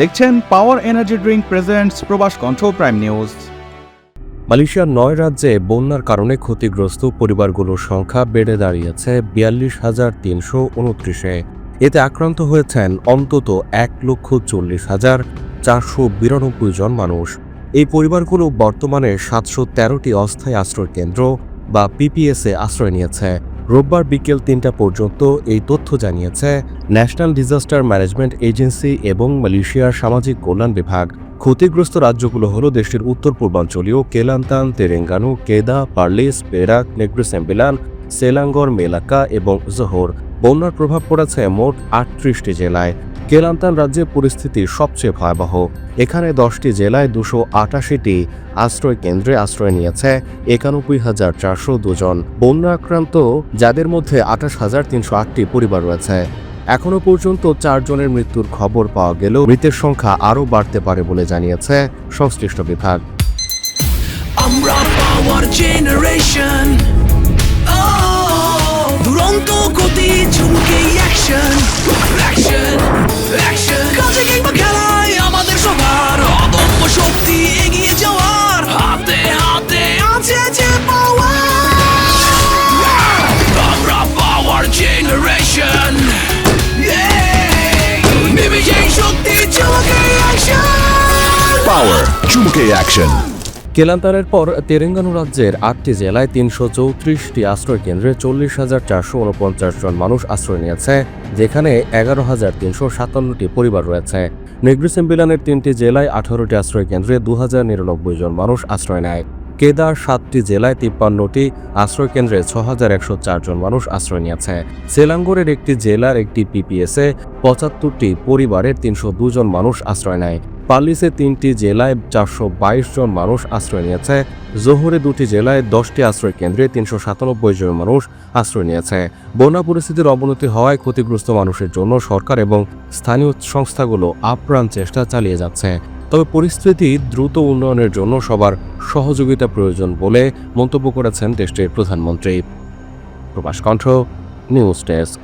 দেখছেন power energy drink presents প্রবাস কণ্ঠ প্রাইম নিউজ মালয়েশিয়ার নয় রাজ্যে বন্যার কারণে ক্ষতিগ্রস্ত পরিবারগুলোর সংখ্যা বেড়ে দাঁড়িয়েছে বিয়াল্লিশ হাজার তিনশো উনত্রিশে। এতে আক্রান্ত হয়েছেন অন্তত এক লক্ষ চল্লিশ হাজার চারশো বিরানব্বই জন মানুষ। এই পরিবারগুলো বর্তমানে সাতশো তেরোটি অস্থায়ী আশ্রয় কেন্দ্র বা পিপিএসে আশ্রয় নিয়েছে। রোববার বিকেল তিনটা পর্যন্ত এই তথ্য জানিয়েছে ন্যাশনাল ডিজাস্টার ম্যানেজমেন্ট এজেন্সি এবং মালয়েশিয়ার সামাজিক কল্যাণ বিভাগ। ক্ষতিগ্রস্ত রাজ্যগুলো হলো দেশটির উত্তর পূর্বাঞ্চলীয় Kelantan Terengganu Kedah, Perlis, Perak, Negeri Sembilan, Selangor Melaka এবং জোহর। বন্যার প্রভাব পড়েছে মোট আটত্রিশটি জেলায়। কেলান্তান রাজ্যে পরিস্থিতি সবচেয়ে ভয়াবহ। এখানে দশটি জেলায় দুশো আটাশিটি আশ্রয় কেন্দ্রে আশ্রয় নিয়েছে একানব্বই হাজার চারশো দুজন। বন্যা আক্রান্ত, যাদের মধ্যে আঠাশ হাজার তিনশো আটটি পরিবার রয়েছে। এখনও পর্যন্ত চারজনের মৃত্যুর খবর পাওয়া গেলেও মৃতের সংখ্যা আরও বাড়তে পারে বলে জানিয়েছে সংশ্লিষ্ট বিভাগ। আমরা পাওয়ার জেনারেশন দুরন্ত গতি অ্যাকশন অ্যাকশন অ্যাকশন কেলান্তারের পর তেলেঙ্গানু রাজ্যের আটটি জেলায় তিনশো চৌত্রিশটি আশ্রয় কেন্দ্রে চল্লিশ হাজার চারশো উনপঞ্চাশ জন মানুষ আশ্রয় নিয়েছে, যেখানে এগারো হাজার তিনশো সাতান্নটি পরিবার রয়েছে। নেগ্রিসেম্বিলানের তিনটি জেলায় আঠারোটি আশ্রয় কেন্দ্রে দু হাজার নিরানব্বই জন মানুষ আশ্রয় নেয়। কেদার সাতটি জেলায় তিপ্পান্নটি আশ্রয় কেন্দ্রে ছ হাজার একশো চারজন মানুষ আশ্রয় নিয়েছে। সেলাঙ্গরের একটি জেলার একটি পিপিএসে পঁচাত্তরটি পরিবারের তিনশো জন মানুষ আশ্রয় নেয়। পাল্লিসে তিনটি জেলায় চারশো বাইশ জন মানুষ আশ্রয় নিয়েছে। জোহরে দুটি জেলায় দশটি আশ্রয় কেন্দ্রে তিনশো সাতানব্বই জন মানুষ আশ্রয় নিয়েছে। বন্যা পরিস্থিতির অবনতি হওয়ায় ক্ষতিগ্রস্ত মানুষের জন্য সরকার এবং স্থানীয় সংস্থাগুলো আপ্রাণ চেষ্টা চালিয়ে যাচ্ছে। তবে পরিস্থিতি দ্রুত উন্নয়নের জন্য সবার সহযোগিতা প্রয়োজন বলে মন্তব্য করেছেন দেশটির প্রধানমন্ত্রী। প্রকাশ কণ্ঠ, নিউজ ডেস্ক।